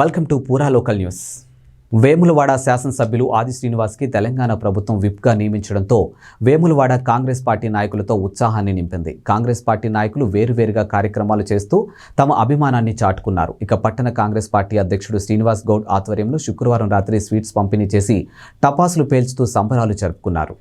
Welcome to Pura local news. Vemulawada శాసనసభ్యులు ఆది శ్రీనివాస్కి తెలంగాణ ప్రభుత్వం విప్గా నియమించడంతో వేములవాడ కాంగ్రెస్ పార్టీ నాయకులతో ఉత్సాహాన్ని నింపింది. కాంగ్రెస్ పార్టీ నాయకులు వేరువేరుగా కార్యక్రమాలు చేస్తూ తమ అభిమానాన్ని చాటుకున్నారు. ఇక పట్టణ కాంగ్రెస్ పార్టీ అధ్యక్షుడు శ్రీనివాస్ గౌడ్ ఆధ్వర్యంలో శుక్రవారం రాత్రి స్వీట్స్ పంపిణీ చేసి టపాసులు పేల్చుతూ సంబరాలు జరుపుకున్నారు.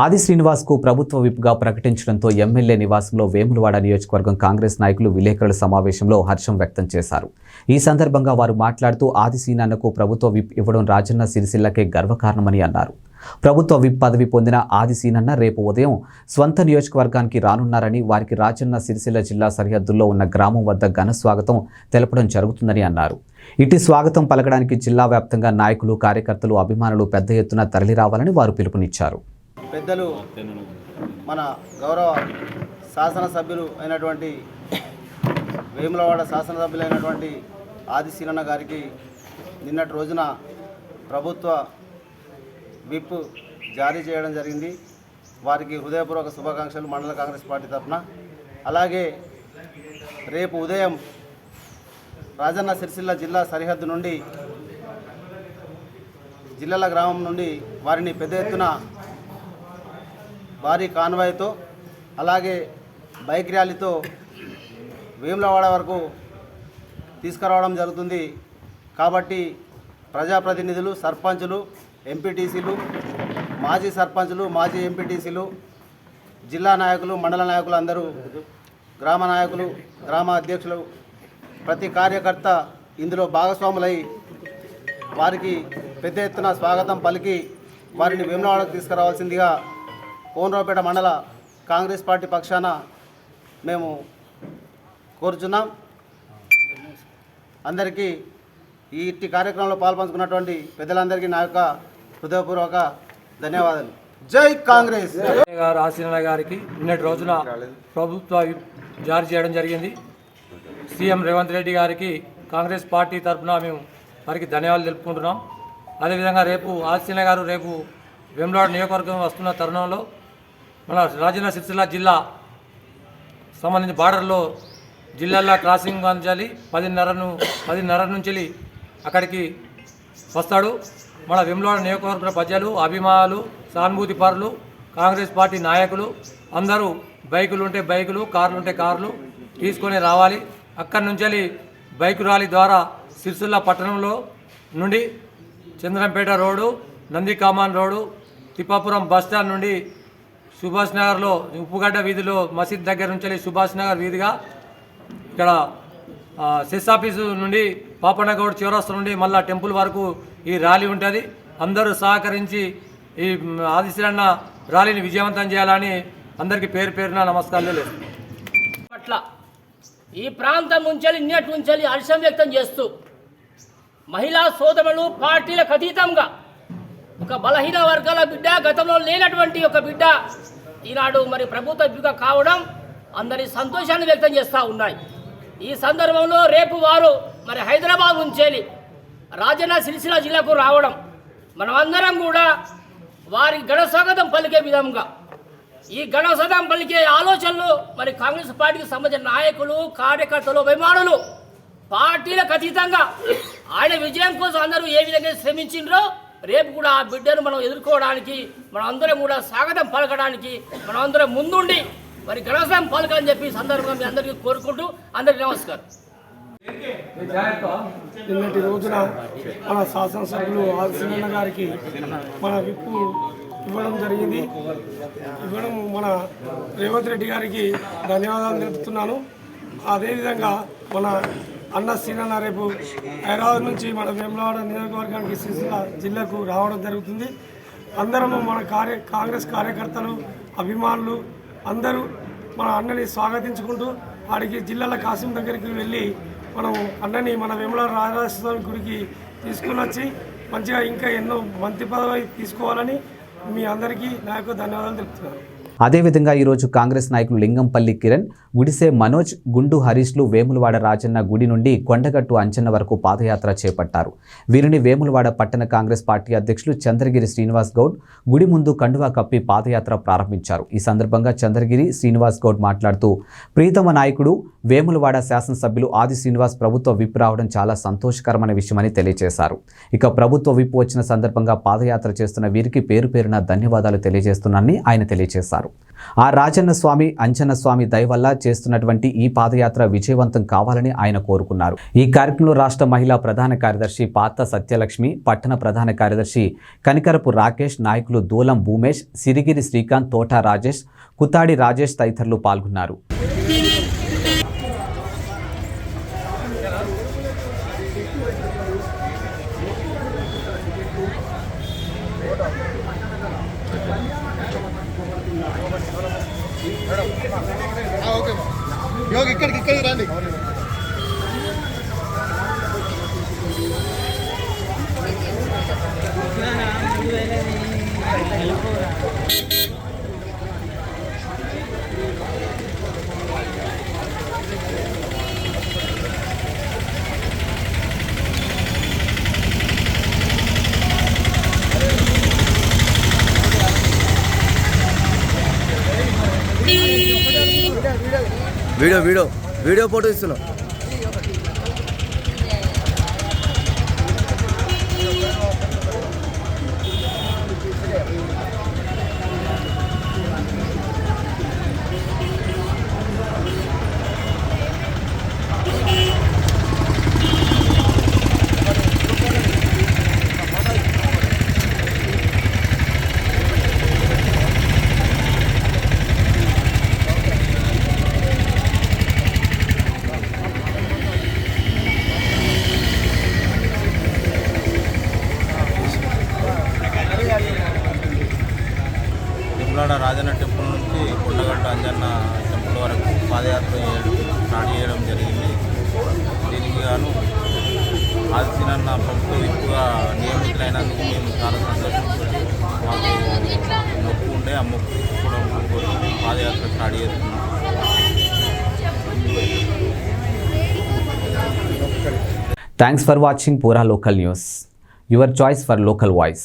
ఆది శ్రీనివాస్కు ప్రభుత్వ విప్గా ప్రకటించడంతో ఎమ్మెల్యే నివాసంలో వేములవాడ నియోజకవర్గం కాంగ్రెస్ నాయకులు విలేకరుల సమావేశంలో హర్షం వ్యక్తం చేశారు. ఈ సందర్భంగా వారు మాట్లాడుతూ ఆది శ్రీనాన్నకు ప్రభుత్వ విప్ ఇవ్వడం రాజన్న సిరిసిల్లకే గర్వకారణమని అన్నారు. ప్రభుత్వ విప్ పదవి పొందిన ఆదిశీనన్న రేపు ఉదయం స్వంత నియోజకవర్గానికి రానున్నారని వారికి రాజన్న సిరిసిల్ల జిల్లా సరిహద్దుల్లో ఉన్న గ్రామం వద్ద ఘన స్వాగతం తెలపడం జరుగుతుందని అన్నారు. ఇటు స్వాగతం పలకడానికి జిల్లా వ్యాప్తంగా నాయకులు కార్యకర్తలు అభిమానులు పెద్ద ఎత్తున తరలిరావాలని వారు పిలుపునిచ్చారు. పెద్దలు మన గౌరవ శాసనసభ్యులు అయినటువంటి వేములవాడ శాసనసభ్యులైనటువంటి ఆది సీనన్న గారికి నిన్నటి రోజున ప్రభుత్వ విప్ జారీ చేయడం జరిగింది. వారికి హృదయపూర్వక శుభాకాంక్షలు మండల కాంగ్రెస్ పార్టీ తరఫున. అలాగే రేపు ఉదయం రాజన్న సిరిసిల్ల జిల్లా సరిహద్దు నుండి జిల్లాల గ్రామం నుండి వారిని పెద్ద ఎత్తున భారీ కాన్వాయ్తో అలాగే బైక్ ర్యాలీతో వేములవాడ వరకు తీసుకురావడం జరుగుతుంది. కాబట్టి ప్రజాప్రతినిధులు సర్పంచులు ఎంపీటీసీలు మాజీ సర్పంచ్లు మాజీ ఎంపీటీసీలు జిల్లా నాయకులు మండల నాయకులు అందరూ గ్రామ నాయకులు గ్రామ అధ్యక్షులు ప్రతి కార్యకర్త ఇందులో భాగస్వాములై వారికి పెద్ద ఎత్తున స్వాగతం పలికి వారిని వేములవాడకు తీసుకురావాల్సిందిగా కోనరావుపేట మండల కాంగ్రెస్ పార్టీ పక్షాన మేము కోరుచున్నాం. అందరికీ ఈ ఇట్టి కార్యక్రమంలో పాల్పంచుకున్నటువంటి పెద్దలందరికీ నా యొక్క హృదయపూర్వక ధన్యవాదాలు. జై కాంగ్రెస్. గారు ఆశీర్వాద గారికి నిన్నటి రోజున ప్రభుత్వ జారీ చేయడం జరిగింది. సీఎం రేవంత్ రెడ్డి గారికి కాంగ్రెస్ పార్టీ తరఫున మేము వారికి ధన్యవాదాలు తెలుపుకుంటున్నాం. అదేవిధంగా రేపు ఆశీన గారు రేపు వెమ్లాడ నియోజకవర్గం వస్తున్న తరుణంలో మన రాజన్న సిరిసిల్ల జిల్లా సంబంధించిన బార్డర్లో జిల్లాల్లో క్రాసింగ్ అంచాలి పదిన్నరను పదిన్నర నుంచి అక్కడికి వస్తాడు. మన వెమ్లవాడ నియోజకవర్గ ప్రజలు అభిమానులు సానుభూతి పరులు కాంగ్రెస్ పార్టీ నాయకులు అందరూ బైకులు ఉంటే బైకులు కార్లు ఉంటే కార్లు తీసుకొని రావాలి. అక్కడి నుంచి బైక్ ర్యాలీ ద్వారా సిరిసిల్ల పట్టణంలో నుండి Chandrampet road Nandikaman road Thippapuram bus stand నుండి సుభాష్ నగర్లో ఉప్పుగడ్డ వీధిలో మసీద్ దగ్గర నుంచి సుభాష్ నగర్ వీధిగా ఇక్కడ సెస్ ఆఫీసు నుండి పాపన్నగౌడ్ చివరస్త నుండి మళ్ళా టెంపుల్ వరకు ఈ ర్యాలీ ఉంటుంది. అందరూ సహకరించి ఈ మ్, ర్యాలీని విజయవంతం చేయాలని అందరికీ పేరు పేరున నమస్కారాలు లేదు పట్ల ఈ ప్రాంతం ఉంచాలి నిన్నటి ఉంచాలి హర్షం వ్యక్తం చేస్తూ మహిళా సోదరులు పార్టీలకు అతీతంగా ఒక బలహీన వర్గాల బిడ్డ గతంలో లేనటువంటి ఒక బిడ్డ ఈనాడు మరి ప్రభుత్వ కావడం అందరి సంతోషాన్ని వ్యక్తం చేస్తూ ఉన్నాయి. ఈ సందర్భంలో రేపు వారు మరి హైదరాబాద్ ఉంచేలి. రాజన్న సిరిసిల్ల జిల్లాకు రావడం. మనమందరం కూడా వారి ఘన స్వాగతం పలికే విధంగా. ఈ గణసదం పలికే ఆలోచనలు మరి కాంగ్రెస్ పార్టీకి సంబంధించిన నాయకులు కార్యకర్తలు అభిమానులు పార్టీలకు అతీతంగా ఆయన విజయం కోసం అందరూ ఏ విధంగా శ్రమించిండ్రో రేపు కూడా ఆ బిడ్డను మనం ఎదుర్కోవడానికి మనం అందరం కూడా స్వాగతం పలకడానికి మనం అందరం ముందుండి మరి గణసం పాలకాలని చెప్పి సందర్భంగా మీ అందరికీ కోరుకుంటూ అందరికీ నమస్కారం. నిన్నటి రోజున మన శాసనసభ్యులు ఆదిశీలన్న గారికి మన విప్పు ఇవ్వడం జరిగింది. ఇవ్వడం మన రేవంత్ రెడ్డి గారికి ధన్యవాదాలు తెలుపుతున్నాను. అదేవిధంగా మన అన్న సీనన్న రేపు హైదరాబాద్ నుంచి మన వేములవాడ నియోజకవర్గానికి సిరిసిల్ల జిల్లాకు రావడం జరుగుతుంది. అందరము మన కార్య కాంగ్రెస్ కార్యకర్తలు అభిమానులు అందరూ మన అన్నని స్వాగతించుకుంటూ వాడికి జిల్లాల కాసిం దగ్గరికి వెళ్ళి మనం అన్నని మన వేముల రాజరాజస్వామి గుడికి తీసుకుని వచ్చి మంచిగా ఇంకా ఎన్నో మంత్రి పదవి తీసుకోవాలని మీ అందరికీ నా యొక్క ధన్యవాదాలు తెలుపుతున్నాను. అదేవిధంగా ఈరోజు కాంగ్రెస్ నాయకులు లింగంపల్లి కిరణ్ గుడిసే మనోజ్ గుండు హరీష్లు వేములవాడ రాజన్న గుడి నుండి కొండగట్టు అంచన్న వరకు పాదయాత్ర చేపట్టారు. వీరిని వేములవాడ పట్టణ కాంగ్రెస్ పార్టీ అధ్యక్షులు చంద్రగిరి శ్రీనివాస్ గౌడ్ గుడి ముందు కండువా కప్పి పాదయాత్ర ప్రారంభించారు. ఈ సందర్భంగా చంద్రగిరి శ్రీనివాస్ గౌడ్ మాట్లాడుతూ ప్రీతమ నాయకుడు వేములవాడ శాసనసభ్యులు ఆది శ్రీనివాస్ ప్రభుత్వ విప్ రావడం చాలా సంతోషకరమైన విషయమని తెలియజేశారు. ఇక ప్రభుత్వ విప్ వచ్చిన సందర్భంగా పాదయాత్ర చేస్తున్న వీరికి పేరు పేరున ధన్యవాదాలు తెలియజేస్తున్నానని ఆయన తెలియజేశారు. ఆ రాజన్న స్వామి అంజన్న స్వామి వల్ల చేస్తున్నటువంటి ఈ పాదయాత్ర విజయవంతం కావాలని ఆయన కోరుకున్నారు. ఈ కార్యక్రమంలో రాష్ట్ర మహిళా ప్రధాన కార్యదర్శి పాత సత్యలక్ష్మి పట్టణ ప్రధాన కార్యదర్శి కనికరపు రాకేష్ నాయకులు దూలం భూమేష్ సిరిగిరి శ్రీకాంత్ తోటా రాజేష్ కుతాడి రాజేష్ తదితరులు పాల్గొన్నారు. ఓకే. యోగి ఇక్కడికి ఇక్కడికి రండి. వీడియో వీడియో వీడియో ఫోటో ఇస్తున్నాం. జరిగింది దీనికి గాను ఆదిశీనన్న ప్రభుత్వ విప్పుగా నియమితులైనందుకు మేము చాలా సంతోషించి మాకు మొక్కు ఉండే ఆ మొక్కు కూడా కోరి పాదయాత్ర స్టార్ట్ చేస్తున్నాం. Thanks for watching Pura local news your choice for local voice